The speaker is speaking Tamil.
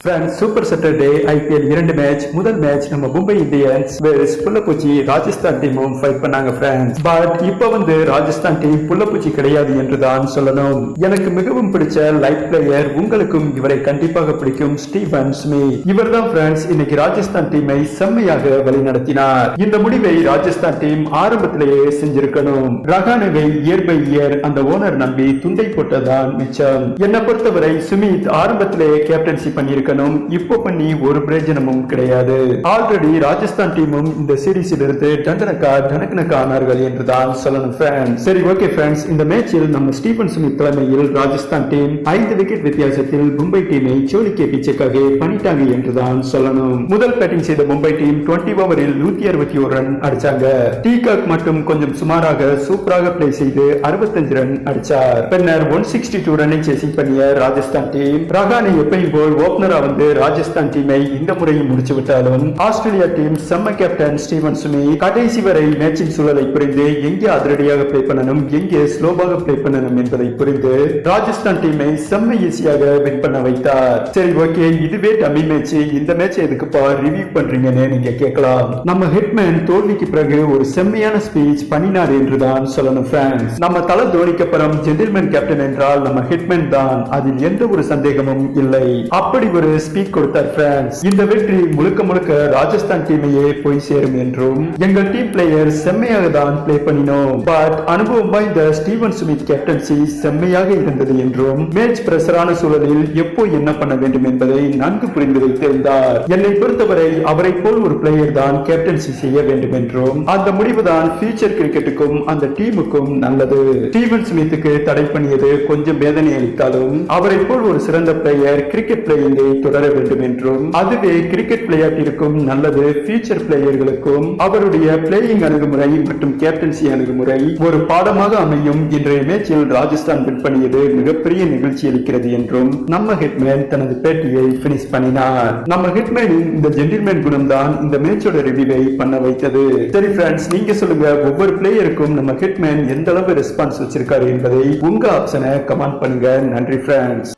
friends super Saturday IPL இரண்டு மேட்ச் முதல் மேட்ச் நம்ம மும்பை இந்தியன்ஸ் வெர்ஸ் புள்ளப்பூச்சி ராஜஸ்தான் டீமும் ஃபைட் பண்ணாங்க ஃப்ரெண்ட்ஸ் பட் இப்போ வந்து ராஜஸ்தான் டீம் புள்ளப்பூச்சி கிடையாது என்று தான் சொல்லணும். எனக்கு மிகவும் பிடிச்ச லைட் பிளேயர் உங்களுக்கும் இவரை கண்டிப்பாக பிடிக்கும் ஸ்டீவன் ஸ்மித். இவர் தான் ஃப்ரெண்ட்ஸ் இன்னைக்கு ராஜஸ்தான் டீமை செம்மையாக வழிநடத்தினார். இந்த முடிவை ராஜஸ்தான் டீம் ஆரம்பத்திலேயே செஞ்சிருக்கணும். ரகானவை இயர் பை இயர் அந்த ஓனர் நம்பி துண்டை போட்டதான் மிச்சம். என்னை பொறுத்தவரை சுமித் ஆரம்பத்திலேயே கேப்டன்சி இருக்கணும். இப்போ பண்ணி ஒரு பிரயோஜனமும் கிடையாது. ஆல்ரெடி ராஜஸ்தான் டீமும் இந்த சீரீஸில் இருந்து டண்டனக்கா டனக்கனக்கா ஆனார்கள் என்றுதான் சொல்லணும் friends. சரி ஓகே ஃபேன்ஸ் இந்த மேட்சில் நம்ம ஸ்டீபன் சுமித் தலைமையில் ராஜஸ்தான் டீம் ஐந்து விக்கெட் வித்தியாசத்தில் மும்பை டீமை சோழிக்கே பிச்சைக்காக பண்ணிட்டாங்க என்றுதான் சொல்லணும். முதல் பேட்டிங் செய்த மும்பை டீம் 20 ஓவரில் நூத்தி அறுபத்தி ஒரு ரன் அடிச்சாங்க. டீகாக் மட்டும் கொஞ்சம் சுமாராக சூப்பராக பிளே செய்து 65 ரன் அடிச்சார். பின்னர் ஒன் சிக்ஸ்டி டூ ரன்னை சேசிங் பண்ணிய ராஜஸ்தான் டீம் ரகானை எப்பயும் போல் ஓபனர் வந்து ராஜஸ்தான் டீமை இந்த முறையும் முடிச்சு விட்டாலும் ஆஸ்திரேலியா டீம் செம்ம கேப்டன் ஸ்டீவன் சுமி கடைசி வரை மேட்சின் சூழலை புரிந்து எங்கே அதிரடியாக பிளே பண்ணணும் எங்கே ஸ்லோவாக பிளே பண்ணணும் என்பதை புரிந்து ராஜஸ்தான் டீமை செம்ம ஈஸியாக வின் பண்ண வைத்தார். சரி ஓகே இதுவே டம்மி மேட்ச் இந்த மேட்ச் எதுக்குப்பா? ரிவ்யூ பண்றீங்கன்னு நீங்க கேட்கலாம். நம்ம ஹிட்மேன் தோல்விக்கு பிறகு ஒரு செம்மையான ஸ்பீச் பண்ணினார் என்றுதான் சொல்லணும் ஃபேன்ஸ் நம்ம தல தோனிக்கு அப்புறம் ஜென்டில்மேன் கேப்டன் என்றால் நம்ம ஹிட்மேன் தான். அதில் எந்த ஒரு சந்தேகமும் இல்லை. அப்படி ஒரு ஒரு ஸ்பீச் கொடுத்தார் பிரான்ஸ் இந்த வெற்றி முழுக்க முழுக்க ராஜஸ்தான் டீமையே போய் சேரும் என்றும் எங்கள் டீம் பிளேயர் செம்மையாக தான் பிளே பண்ணினோம். பட் அனுபவம் வாய்ந்த ஸ்டீவன் சுமித் கேப்டன்சி செம்மையாக இருந்தது என்றும் மேட்ச் பிரஷரான சூழலில் எப்போ என்ன பண்ண வேண்டும் என்பதை நன்கு புரிந்து வைத்திருந்தார் என்னை பொறுத்தவரை அவரை போல் ஒரு பிளேயர் தான் கேப்டன்சி செய்ய வேண்டும் என்றும் அந்த முடிவுதான் ஃபியூச்சர் கிரிக்கெட்டுக்கும் அந்த டீமுக்கும் நல்லது. ஸ்டீவன் சுமித்துக்கு தடை பண்ணியது கொஞ்சம் வேதனை அளித்தாலும் அவரை போல் ஒரு சிறந்த பிளேயர் கிரிக்கெட் பிளேயிங்கை தொடர வேண்டும் என்றும் அதுவே கிரிக்கெட் விளையாட்டிற்கும் நல்லது ஃபியூச்சர் பிளேயர்களுக்கும் அவருடைய பிளேயிங் அணுகுமுறை மற்றும் கேப்டன்சி அணுகுமுறை ஒரு பாடமாக அமையும். இன்றைய மேட்சில் ராஜஸ்தான் வின் பண்ணியது மிகப்பெரிய நிகழ்ச்சி அளிக்கிறது என்றும் நம்ம ஹிட்மேன் தனது பேட்டியை பினிஷ் பண்ணினார். நம்ம ஹிட்மேனின் இந்த ஜென்டில்மேன் குணம் தான் இந்த மேட்சோட ரிவ்யூவை பண்ண வைத்தது. சரி ஃப்ரெண்ட்ஸ் நீங்க சொல்லுங்க ஒவ்வொரு பிளேயருக்கும் நம்ம ஹிட்மேன் எந்த அளவு ரெஸ்பான்ஸ் வச்சிருக்காரு என்பதை உங்க ஆப்ஷனை கமெண்ட் பண்ணுங்க. நன்றி ஃப்ரெண்ட்ஸ்